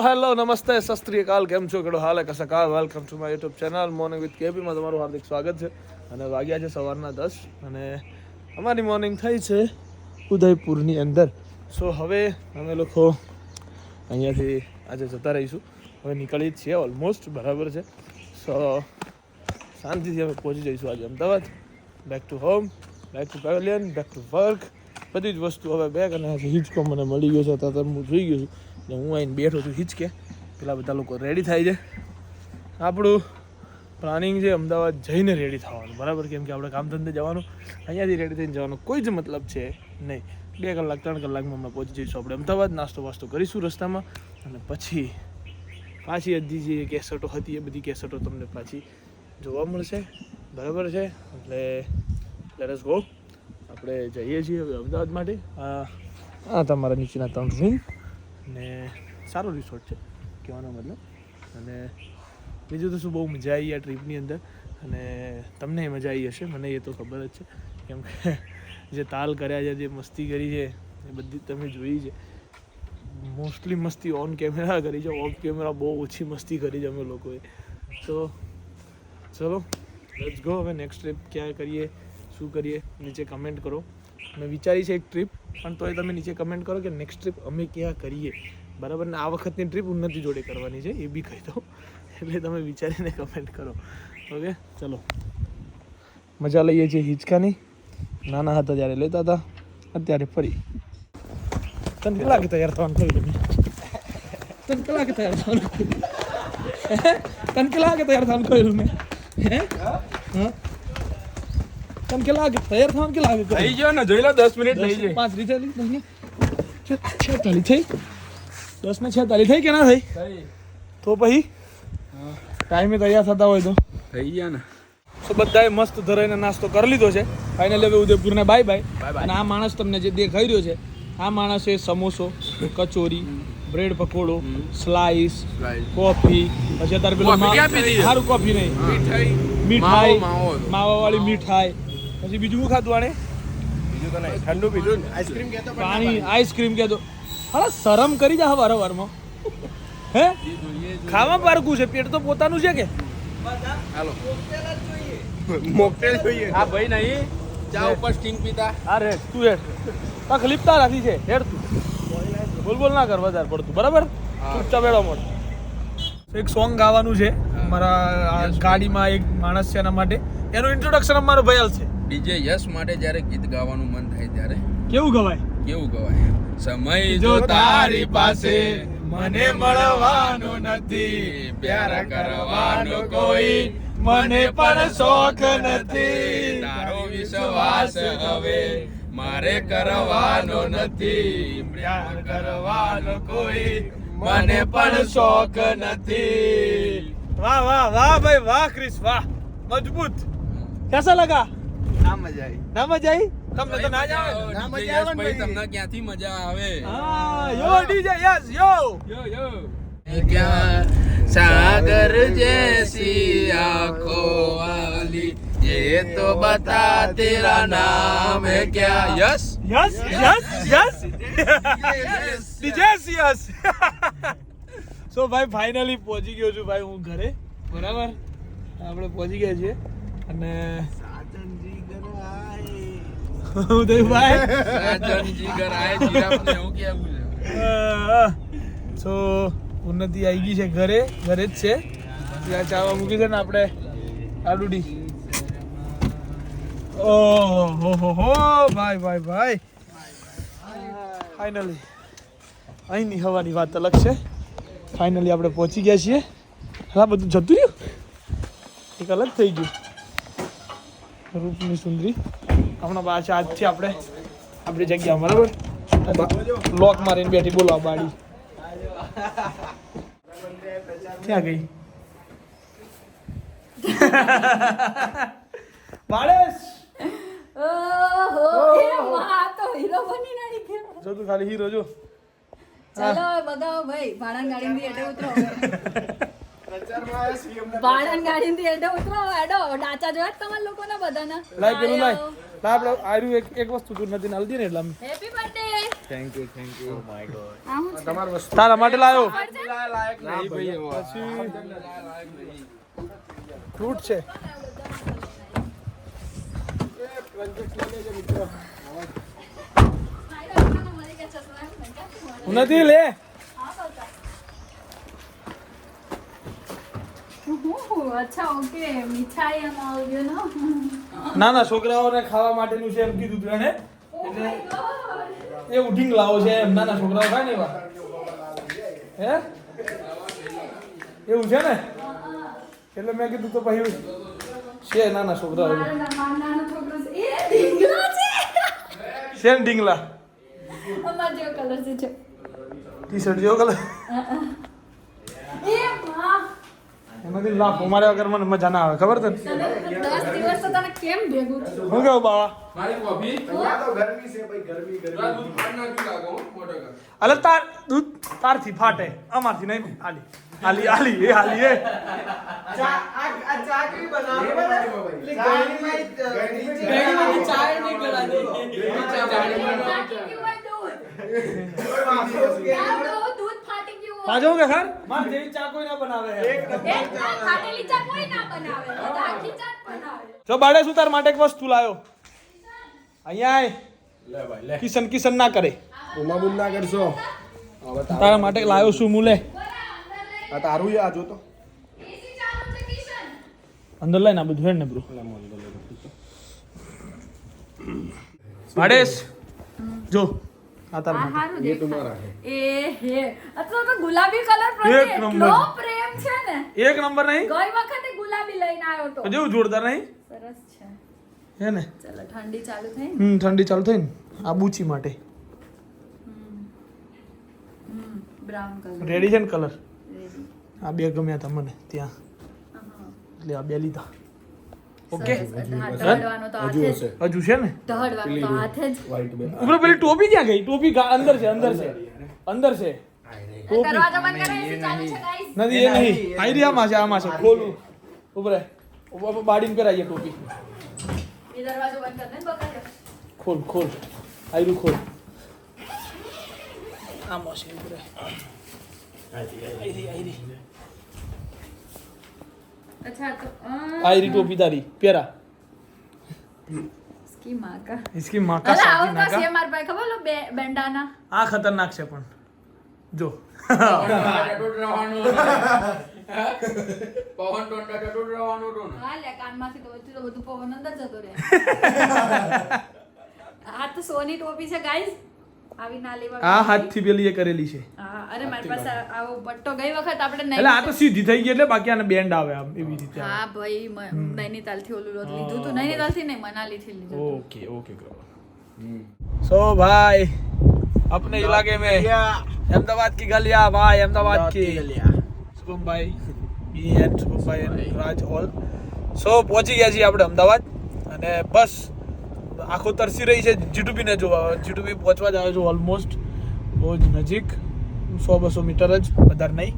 તો હેલો, નમસ્તે સસ્ત્રીકાલ કેમ છો? કેડો હાલ કસા કાલ? Welcome to my YouTube channel morning with કેપીમાં તમારું હાર્દિક સ્વાગત છે. અને વાગ્યા છે સવારના દસ, અને અમારી મોર્નિંગ થઈ છે ઉદયપુરની અંદર. સો હવે અમે લોકો અહીંયાથી આજે જતા રહીશું. હવે નીકળી જ છીએ ઓલમોસ્ટ બરાબર છે. સો શાંતિથી અમે પહોંચી જઈશું આજે Ahmedabad. Back to home back to pavilion back to work બધી જ વસ્તુ હવે બેગ અને હિચકો મને મળી ગયો છે, અત્યારે હું જોઈ ગયો છું. ને હું આવીને બેઠો છું હિચકે. પેલા બધા લોકો રેડી થાય છે. આપણું પ્લાનિંગ છે અમદાવાદ જઈને રેડી થવાનું. બરાબર? કેમ કે આપણે કામ ધંધે જવાનું. અહીંયાથી રેડી થઈને જવાનું. કોઈ જ મતલબ છે નહીં. બે કલાક, ત્રણ કલાકમાં હમણાં પહોંચી જઈશું આપણે અમદાવાદ. નાસ્તો વાસ્તો કરીશું રસ્તામાં. અને પછી પાછી અડધી જે કેસેટો હતી એ બધી કેસેટો તમને પાછી જોવા મળશે. બરાબર છે? એટલે લેટસ ગો આપણે જઈએ છીએ હવે અમદાવાદ માટે. આ તમારા નીચેના ત્રણ રૂમ ને સારો રિસોર્ટ છે, કહેવાનો મતલબ. અને બીજું તો શું, બહુ મજા આવી આ ટ્રીપની અંદર. અને તમને મજા આવી હશે, મને એ તો ખબર જ છે. કેમ કે જે તાલ કર્યા છે, જે મસ્તી કરી છે, એ બધી તમે જોઈ છે. મોસ્ટલી મસ્તી ઓન કેમેરા કરી છે ઓફ કેમેરા બહુ ઓછી મસ્તી કરી છે અમે લોકોએ. તો ચલો લેટ્સ ગો હવે નેક્સ્ટ ટ્રીપ ક્યાં કરીએ, શું કરીએ, નીચે કમેન્ટ કરો. મેં વિચારી છે એક ટ્રીપ પણ તોય તમે નીચે કમેન્ટ કરો કે નેક્સ્ટ ટ્રીપ અમે ક્યાં કરીએ. બરાબર? ને આ વખતની ટ્રીપ ઉન્નતિ જોડે કરવાની છે, એ બી કહી દઉં. એટલે તમે વિચારીને કમેન્ટ કરો. ઓકે ચલો. મજા લઈએ છીએ હિંચકાની. નાના હતા ત્યારે લેતા હતા, અત્યારે ફરી. તને કલાકે તૈયાર થવાનું કહ્યું તમે તને કલાકે તૈયાર થવાનું તને કલાકે તૈયાર થવાનું કહ્યું મેં. હે? હા? કેટલા કે તૈયાર થવાનું કે થઈ ગયો ને જોઈ લો દસ મિનિટ થઈ જાય પાંચ રીતે છેતાલીસ થઈ. દસ ને છેતાલીસ થઈ કે ના થઈ? તો પછી? ટાઈમે તૈયાર થતા હોય તો. થઈ ગયા ને. તો બધાએ મસ્ત ધરાઈને નાસ્તો કરી લીધો છે. ફાઇનલ હવે ઉદયપુરને બાય બાય. અને આ માણસ તમને જે દેખાઈ રહ્યો છે આ માણસે સમોસો કચોરી બ્રેડ પકોડો સ્લાઈસ કોફી પછી અત્યારે પેલું સારું કોફી નહીં. મીઠાઈ. મીઠાઈ. માવા વાળી મીઠાઈ. પછી બીજું શું ખાધું આને બીજું તો નહીં ઠંડુ પીધું ને. આઈસ્ક્રીમ કહેતો પાણી આઈસ્ક્રીમ કહેતો હા શરમ કરી જા હવાર હવારમાં હે ખાવા પારકું છે પેટ તો પોતાનું છે કે? હાલો. મોકટેલ જોઈએ. હા ભાઈ નહીં. ચા ઉપર સ્ટિંગ પીતા હા રે તું હેઠ તકલીફ તારાથી છે. હેઠ તું. બોલ બોલ ના કર વધારે પડતું બરાબર? ચૂપચાપ એડો મોટ એક સોંગ ગાવાનું છે મારા આ ગાડીમાં એક માણસ છે એના માટે. એનું ઇન્ટ્રોડક્શન અમારો ભયલ છે. ડીજે યશ માટે જ્યારે ગીત ગાવાનું મન થાય ત્યારે કેવું ગવાય? કેવું ગવાય? સમય જો તારી પાસે મને મળવાનો નથી પ્યાર કરવાનો કોઈ મને પણ શોખ નથી. તારો વિશ્વાસ હવે મારે કરવાનો નથી પ્યાર કરવાનો કોઈ મને પણ શોખ નથી. વાહ વાહ વાહ ભાઈ વાહ ક્રિસ વાહ મજબૂત. કેસા લગા? ના મજા આવી ના મજા આવી તમને તો ના જ આવે ને? ના મજા આવે ભાઈ તમને ક્યાંથી મજા આવે હા યો ડીજે યસ યો યો યો क्या सागर जैसी आंखों वाली ये तो बता तेरा नाम है क्या yes yes yes yes DJ yes so ભાઈ ફાઇનલી પહોંચી ગયો છું ભાઈ હું ઘરે બરાબર આપણે પહોંચી ગયા છીએ અને ઉદયભાઈ સો ઉન્નતિ આવી ગઈ છે ઘરે ઘરે જ છે. ત્યાં ચાવા મૂકી છે ને આપણે આડુડી. ઓ હો હો હો ભાઈ ભાઈ ભાઈ. ફાઇનલી અહીંની હવાની વાત અલગ છે. ફાઇનલી આપણે પહોંચી ગયા છીએ. હા, બધું જતું રહ્યું? એક અલગ થઈ ગયું. રૂપની સુંદરી. હમણાં પાછા આજથી આપણે આપણી જગ્યા બરાબર? લોક મારીને બેઠી બોલાવ બાડી ક્યાં ગઈ? બાળેશ! ઓહો એ માં તો હીરો બની નાડી ગયો જો તું ખાલી હીરો જો. ચલો બગાવો ભાઈ ભાડા ગાડી એટલે ઉતરો. ભાડાન ગાડીની એડો ઉતરો એડો ડાચા જોયા તમારા લોકોના બધાના. લાઈ પેલું લાઈ આપણે આર્યું એક એક વસ્તુ તું નથી નાલતી ને એટલે happy birthday thank you thank you my god તમાર વસ્તુ. તારા માટે લાયો. લાયક નહીં ભાઈ પછી ફ્રૂટ છે. નથી લે ઓહો, અચ્છા ઓકે મીઠાઈ and all, you know. ના ના છોકરાઓને ખાવા માટેનું છે એમ કીધું તું એને. Oh એ ઉઠીને લાવો છે એમ નાના છોકરાઓ ખાય ને એવા. હે? એવું છે ને? એટલે મેં કીધું તો પછી છે નાના છોકરાઓ. છે. ને ઢીંગલા. ટી શર્ટ જેવો કલર એમાંથી લાફો માર્યા વગર મને મજા ના આવે ખબર તને તને દસ દિવસ તો તને કેમ ભેગું હું કેવું બાવા? મારી કોફી ગરમી છે ભાઈ ગરમી થોડા દૂધ ફાડ નાખ્યું લાગો મોટો કર. અલે તાર દૂધ તારથી ફાટે અમારથી નહીં હાલી હાલી હાલી એ હાલી એ. દૂધ. દૂધ ફાટી ગયું જો કે ખર માર જેવી ચા કોઈ ના બનાવે એક ખાટેલી ચા કોઈ ના બનાવે બધા આખી ચા બનાવે. જો બાડે શું તાર માટે એક વસ્તુ લાયો. અહીંયા આય. લે ભાઈ લે. કિશન કિશન ના કરે. ઉમાબુમ ના કરશો. હવે તારા. માટે લાયો શું મુલે આ તારું યા જો તો છે અંદર લઈને આ બધું હેડ ને બ્રો. ભાડેશ જો. આ તાર એ તમારા એક નંબર. નહીં? જેવું જોરદાર નહીં? સરસ છે. ઠંડી ચાલુ થઈ હમ ઠંડી ચાલુ થઈ ને? આ બુચી માટે. Brown colour. રેડી છે ને કલર આ બે ગમ્યા હતા મને ત્યાં. એટલે આ બે લીધા. ઓકે ઢળવાનો તો હાથે હજુ જ. હશે. હજુ છે ને? ઢળવાનો તો હાથે જ. વ્હાઈટ બે ઉપર પેલી ટોપી ક્યાં ગઈ? ટોપી ગા- અંદર છે અંદર છે. અંદર છે. દરવાજો બંધ કરે એસી ચાલુ છે ગાઈસ નથી એ નહીં. આઈ રહી આમાં છે આમાં છે. ખોલું. ઉભરે ઉભરે બાડીને પહેરાઈએ ટોપી. એ દરવાજો બંધ કર દે ને બકાયો ખોલ ખોલ. આયરું ખોલ. આમાં છે ઉભરે આઈ રહી આઈ રહી અચ્છા તો અ, આઈ રહી ટોપી તારી પહેરા इसकी माँ का इसकी माँ का અરે शादी આવું ना તો છે का મારા પાસે ખબર લો બે બેંડાના આ ખતરનાક છે પણ જો ટોંટા ટટોટ રહેવાનું. પવન ટોંટા ટટોટ રહેવાનું હતું ને. હા લે કાનમાંથી તો વચ્ચે તો બધું પવન અંદર જતો રહે આ તો સોની ટોપી છે ગાઈસ આવી ના લેવા આ હાથથી પેલી એ કરેલી છે હા અરે મારી પાસે આવો પટ્ટો ગઈ વખત આપણે નહીં એટલે આ તો સીધી થઈ ગઈ એટલે બાકી આને બેન્ડ આવે આમ એવી રીતે આવે. હા ભાઈ મ- નૈનીતાલ થી ઓલું રોજ લીધું હતું નૈનીતાલ થી નહીં મનાલી થી લીધું હતું. ओके ओके सो भाई अपने इलाके में अहमदाबाद की गलियां भाई अहमदाबाद की शुभम भाई મી એન્ડ શુભમ ભાઈ એન્ડ રાજ ઓલ સો પહોંચી ગયા છીએ આપણે અમદાવાદ અને બસ આખો તરસી રહી છે જીટુબીને જોવા. જીટુબી પહોંચવા જ આવ્યો છું ઓલમોસ્ટ બહુ જ નજીક. સો બસો મીટર જ વધારે નહીં.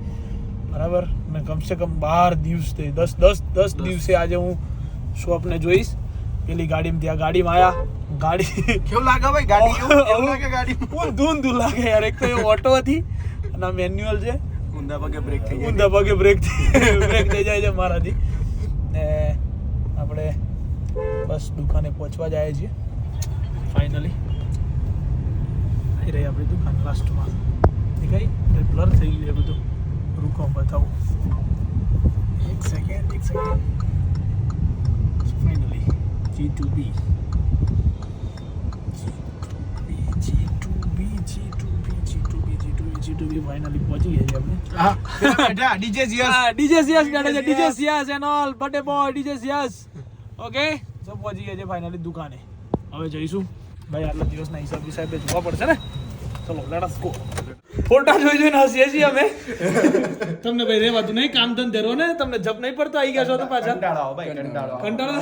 બરાબર? ને કમસે કમ બાર દિવસથી દસ દસ દસ દિવસે આજે હું શોપને જોઈશ. પેલી ગાડીમાં ત્યાં ગાડીમાં આવ્યા ગાડી કેવું લાગે ભાઈ? ગાડી કેવું લાગે ગાડી ફૂલ ધૂન ધૂન લાગે યાર. એક તો એ ઓટો હતી અને મેન્યુઅલ છે. ઊંધા પગે બ્રેક થઈ ઊંધા પગે બ્રેક બ્રેક થઈ જાય છે મારાથી. ને આપણે બસ દુકાને પહોંચવા જાય છીએ. ફાઇનલી આવી રહી આપણી દુકાન લાસ્ટમાં દેખાય? બ્લર થઈ ગયું બધું. રૂકો બતાવું. એક સેકન્ડ એક second finally G two B G two B G two B G two B G two B G two B finally પહોંચી ગયા છે આપણે. ડીજે જીયસ હા ડીજે સિયાસ બેઠે છે. ડીજે સિયાસ એન્ડ ઓલ બટે બોય ડીજે સિયાસ ઓકે પહોંચી ગયા છે ફાઇનલી દુકાને હવે જઈશું ભાઈ આટલા દિવસના હિસાબ હિસાબે જોવા પડશે ને ચલો લેટ્સ ગો ફોટા જોઈ જોઈને હસીએ છીએ અમે તમને ભાઈ રેવાતું નહીં કામ ધંધે રહો ને તમને જપ નહીં પડતો આવી ગયા છો તો પાછા કંટાળો આવો ભાઈ કંટાળો આવો. कंटाळा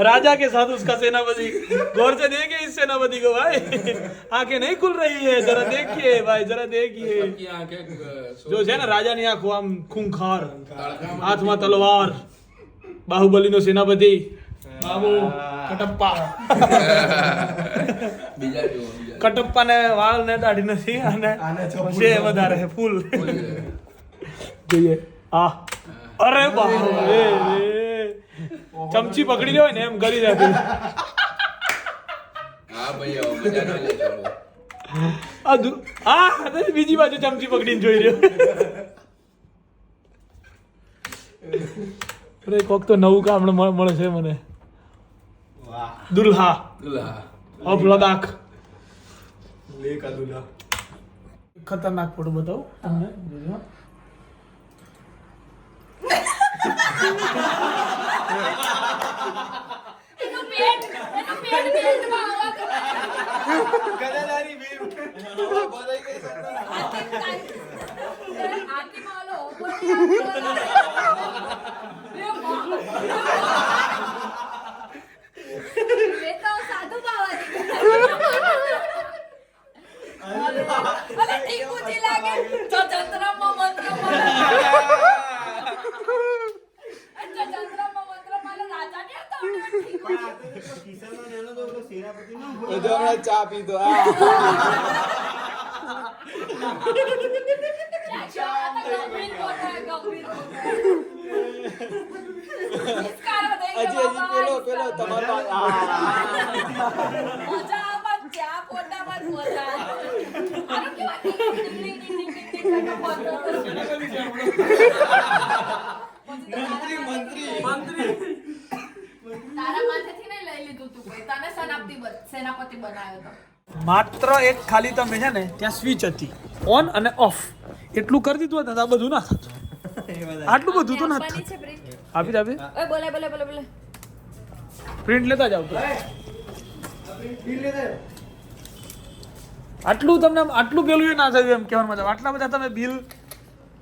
राजा के साथ उसका सेनापति गौर से देखे इस सेनापति को भाई आंखें नहीं खुल रही है जरा देखिए भाई जरा देखिए કે આંખે, અ, જો છે ને રાજાની આંખો આમ ખૂંખાર તડકામાં હાથમાં તલવાર બાહુબલીનો સેનાપતિ. બાબુ કટપ્પા. કટપ્પા ને વાળ ને દાઢી નથી અને છે વધારે છે ફૂલ. જોઈએ. આ. અરે બાપ રે. રે. ચમચી પકડી લેવાય ને એમ કરી રાખી હા ભાઈ. આ દુ બીજી બાજુ ચમચી પકડીને જોઈ રહ્યો. અરે કોક તો નવું કામ મળે મળે છે મને. દુલ્હા. દુલ્હા. ઓફ લદાખ લેકા દુલ્હા. ખતરનાક ફોટો બતાવું તમને. જોજો. એનું ચા પીધો આ હજી હજી હજી પેલો પેલો તમારો આ મજા આવે ચા પોતામાં જ મજા આવે આનો કેવા ટીક ટીક ટીક ટીક ટીક ટીક મંત્રી મંત્રી મંત્રી તારા માથેથી નહીં લઈ લીધું તું કોઈ તને સેનાપતિ સેનાપતિ બનાવ્યો તો માત્ર એક ખાલી તમે છે ને ત્યાં સ્વિચ હતી. ઓન અને ઓફ એટલું કરી દીધું હતું ને આ બધું ના થતું. આટલું બધું તો ના થતું. આપી આપી ઓય બોલે બોલે બોલે બોલે. પ્રિન્ટ લેતા જાવ તો. આટલું તમને આમ આટલું પેલું ના થયું એમ કહેવાનું મતલબ. આટલા બધા તમે બિલ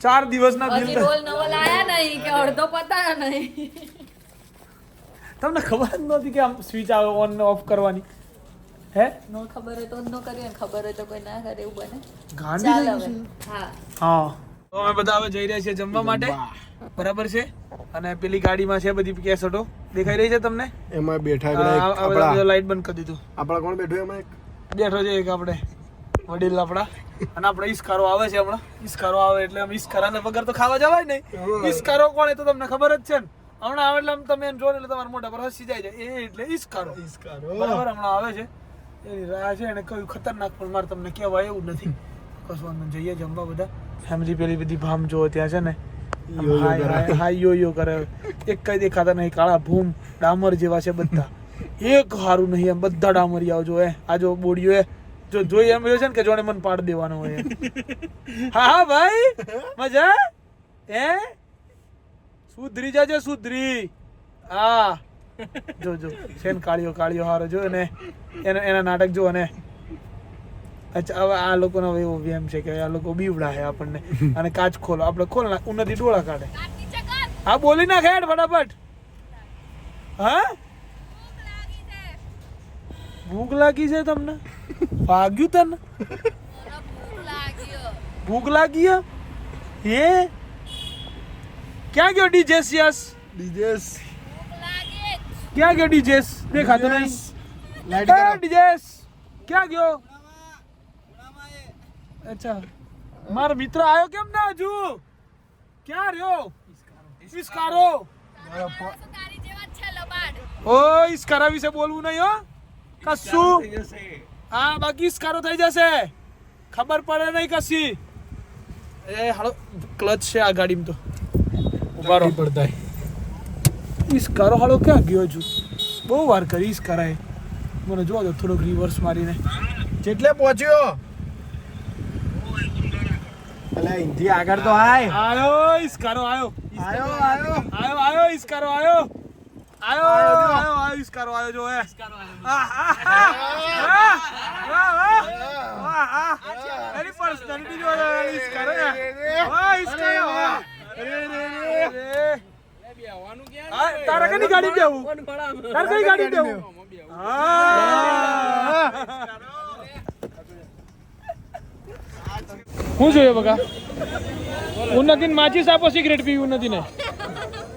ચાર દિવસના બિલ રોલ નવો લાયા નહીં કે અડધો પતાયા નહીં. તમને ખબર જ નહોતી કે આમ સ્વિચ આવે ઓન ને ઓફ કરવાની. હે? નો ખબર હોય તો ન કરીએ ખબર હોય તો કોઈ ના કરે એવું બને. ગાંડી થઈ ગઈ હા. હા. તો અમે બધા હવે જઈ રહ્યા છીએ જમવા માટે. બરાબર છે? અને પેલી ગાડીમાં છે બધી કેસેટો દેખાઈ રહી છે તમને? એમાં બેઠા લાઈટ બંધ કરી દીધું. આપણા કોણ બેઠો એમાં એક? બેઠો છે એક આપણે. વડીલ આપણા. અને આપણે ઈસકારો આવે છે હમણાં. ઈસકારો આવે એટલે આમ ઈસ્કારાને વગર તો ખાવા જવાય નહીં. ઈસકારો કોણ એ તો તમને ખબર જ છે ને. હમણાં આવે એટલે આમ તમે એમ જોડે એટલે તમારા મોઢા પર હસી જાય છે. એ એટલે ઈસ્કારો. બરાબર હમણાં આવે છે. એની રાહ છે એને કયું ખતરનાક પણ મારે તમને કહેવાય એવું નથી. કશું જઈએ જમવા બધા. ફેમિલી પેલી બધી ભામ જો ત્યાં છે ને. આમ યો યો કરે. એક કઈ દેખાતા નહીં કાળા ભૂમ ડામર જેવા છે બધા. એક હારું નહીં એમ બધા ડામરિયાઓ જો એ આ જો બોડીઓ એ જો જોઈ એમ રહ્યો છે ને કે જોડે મન પાડ દેવાનો હોય હા હા ભાઈ મજા? એ સુધરી જાજો સુધરી. હા. જો જો છે ને કાળિયો કાળિયો હારો જો ને. એના એના નાટક જો ને. અચ્છા હવે આ લોકોનો એવો વેમ છે કે આ લોકો બીવડા છે આપણને. અને કાચ ખોલો. આપણે ખોલ ના ઉન્નતિ ડોળા કાઢે. હા બોલી ના હેડ ફટાફટ. હા? ભૂખ લાગી છે તમને? વાગ્યું તને? ભૂખ લાગી હે? ક્યાં ગયો ડીજેસ યસ? ડીજેસ ક્યાં ગયો ડીજેસ દેખાતો નહીં. ડીજેસ ક્યાં ગયો? અચ્છા. મારો મિત્ર આવ્યો કેમ ના હજુ? ક્યાં રહ્યો? ઇસ્કારો ઓ ઇસ્કારા વિશે બોલવું નહીં હો. કશું. હા બાકી સ્કારો થઈ જશે. ખબર પડે નહીં કશી. એ હાલો ક્લચ છે આ ગાડીમાં તો. ઉભારો પડતા ઈસ્કારો હાલો ક્યાં ગયો છું? બહુ વાર કરી ઈસ્કારાએ મને જોવા દો થોડોક રિવર્સ મારીને. જેટલે પહોંચ્યો. અલા આગળ તો આય. આયો ઈસ્કારો આયો. આયો આયો. આયો. આયો ઈસ્કારો આયો. આયો આયો ઈસ્કારો આયો જો. હે. એની personality જો હે. વાહ, ઈસ્કારો, વાહ. રે, રે, રે, રે. હા, ગાડી દેવું તારે કઈ ગાડી દેવું હા. શું જોઈએ બકા? ઉન્નતિને માચીસ આપો સિગરેટ પીવી ઉન્નતિને.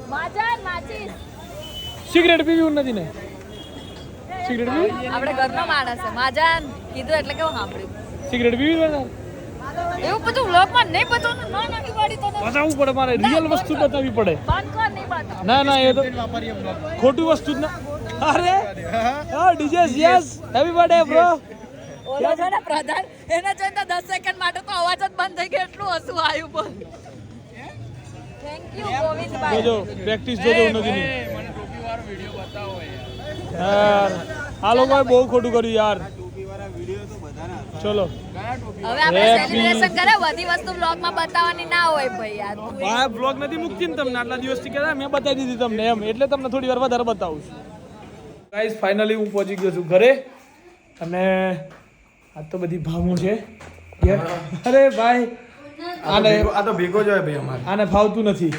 માજા માચીસ સિગરેટ પીવી ને? સિગરેટ પીવી? આપણે ઘરનો માણસ છે. માજાન કીધું એટલે કેવું સાંભળ્યું? સિગરેટ પીવી બધા એવું બધું વ્લોગમાં નહીં બતાવવાનું ના નાખી પાડી તો બતાવવું પડે મારે રિયલ વસ્તુ બતાવવી પડે. બંધ કર નહીં બતાવ. ના ના એ તો ખોટું વસ્તુ જ ના અરે! હા DJ yes happy birthday bro ઓલો છે ને પ્રધાન એના જોઈને તો દસ સેકન્ડ માટે તો અવાજ જ બંધ થઈ ગયો એટલું હસું આવ્યું બોલ. થેન્ક યુ ગોવિંદભાઈ. જોજો પ્રેક્ટિસ જોજો નદીની યાર. આ લોકોએ બહુ ખોટું કર્યું યાર. ચલો. હવે આપણે સેલિબ્રેશન કરે બધી વસ્તુ બ્લોગમાં બતાવવાની ના હોય ભાઈ યાર. આ બ્લોગ નથી મૂકતી ને તમને આટલા દિવસથી કહેતા મેં બતાવી દીધી તમને એમ. એટલે તમને થોડી વાર વધારે બતાવું છું. ગાઈઝ ફાઇનલી હું પહોંચી ગયો છું ઘરે. અને આ તો બધી ભામો છે. યાર અરે ભાઈ આને આ તો ભેગો જ હોય ભાઈ અમારે. આને ફાવતું નથી.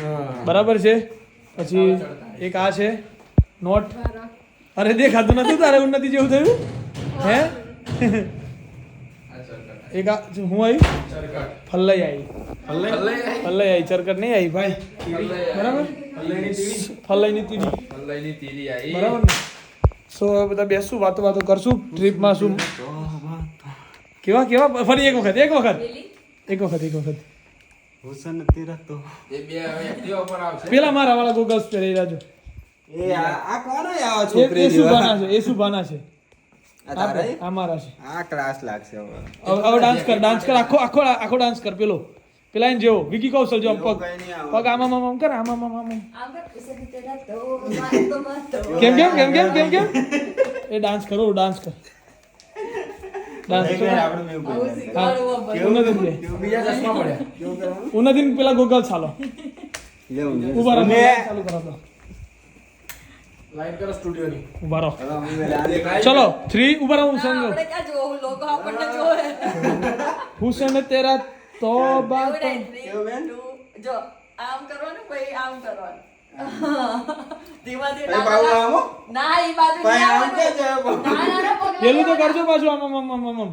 બરાબર છે? પછી એક આ છે. નોટ. અરે દેખાતું નથી તારે ઉન્નતિ જેવું થયું? હે. એક આ હું આવી? ફલ્લઈ આવી. ફલ્લઈ? આવી? ચરકટ નહીં આવી ભાઈ. બરાબર? ફલ્લઈની તીડી? બરાબર ને? સો હવે બધા બેસશું વાતો વાતો કરશું ટ્રીપમાં શું? કેવા કેવા? ફરી એક વખત એક વખત. એક વખત એક વખત. હુસન તેરા તો એ બે એક્ટિવા ઉપર આવશે. પેલા મારા વાળા ગોગલ્સ પહેરી રાજો એ આ આ કોનો આવો છોકરી એ શુભાના છે એ શુભાના છે. આ તારા? આ આ મારા છે. આ ક્લાસ લાગશે હવે. હવે હવે ડાન્સ કર ડાન્સ કર આખો આખો આખો ડાન્સ કર પેલો. પેલા એને જેવો. વિકી કૌશલ જેવો પગ. પગ આમાં આમ આમ કર આમાં કેમ કેમ કેમ કેમ કેમ કેમ? એ ડાન્સ કરો ડાન્સ કર? ઉન્નતિન પેલા ગોગલ્સ ચાલો. ઊભા ચાલુ કરો લાઈન કરો સ્ટુડિયોની ઊભા રહો. ચલો થ્રી ઊભા રહો હુસેન સંગ આપણે ક્યાં જોવું? લોકો આપણને જોવે. હુસન તેરા તોબા જો આમ કરવાનું આમ પેલું તો કરજો પાછું આમ આમ આમ આમ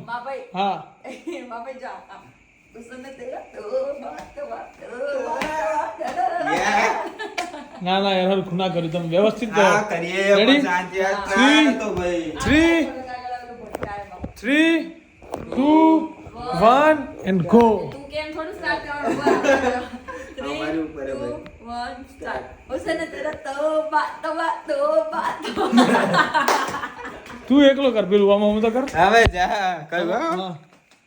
હા. તેરા તો ના ના યાર હરખું ના કર્યું તમે વ્યવસ્થિત કરો કરીએ ભાઈ. Three three two one and go તું એકલો કર પેલું આમાં હું તો કર? હવે જા કઈ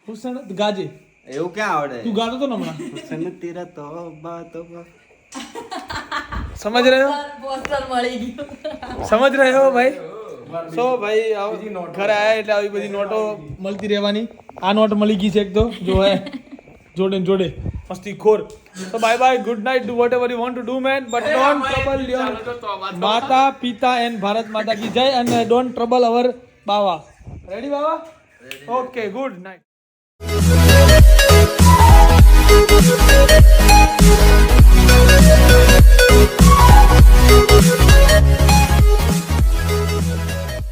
હુસન ગાજે. એવું ક્યાં આવડે? તું ગાતો તો ને હમણાં? હુસન તેરા તોબા તોબા સમજ રહ્યો? સમજ રહ્યો ભાઈ? સો ભાઈ ઘરે આવ્યા એટલે આવી બધી નોટો મળતી રહેવાની. આ નોટ મળી ગઈ છે એક તો જો હે. જોડે જોડે. મસ્તી ખોર. તો bye bye good night do whatever you want to do man but don't trouble your માતા પિતા એન્ડ ભારત માતા કી જય અને ડોન્ટ ટ્રબલ અવર બાવા. રેડી બાવા? Okay good night Thank you. Thank